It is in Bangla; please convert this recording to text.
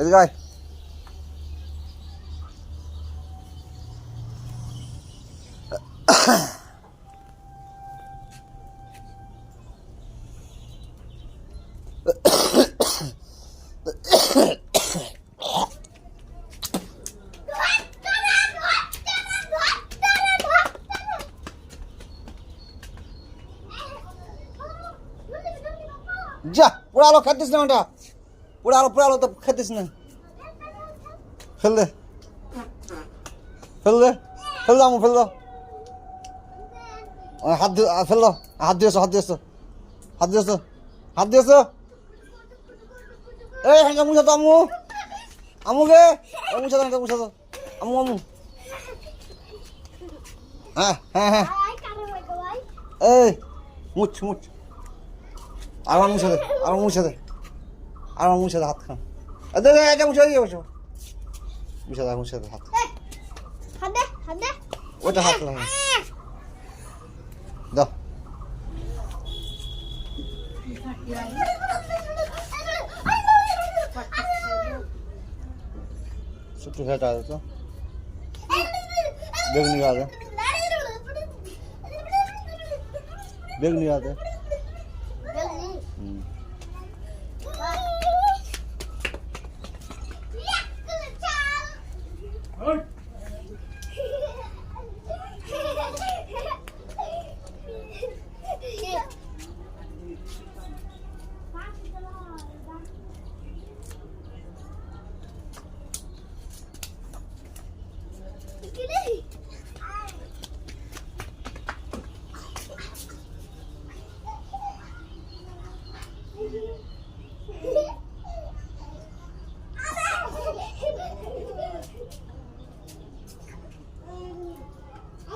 এদিকে আয়। যা পুরো আলো খাতিস না ওটা। পুরো আলো পুরো আলো তো খাতিস না। ফেল দে। ফেল দে। ফেল দাও ফেল দাও হাত দিয়ে ফেল দাও হাত দিয়েছ হাত দিয়েছ। হাত দিয়েছ। হাত দিয়েছ। এই হ্যাঁ মুছা তো আমু। আমুকে। মুছা দাও মুছা দাও। আমু আমু। হ্যাঁ হ্যাঁ হ্যাঁ। এই, মুছ মুছ। আর মুছে দে, আর মুছে দে। আর আমার মুছে দে হাত খান দে দে এটা মুছে দিয়ে বসো মুছে দে মুছে দে হাত ওটা হাত লাগে দাও ছোট্ট খেটা আছে তো বেগুনি গাছে বেগুনি গাছে 얼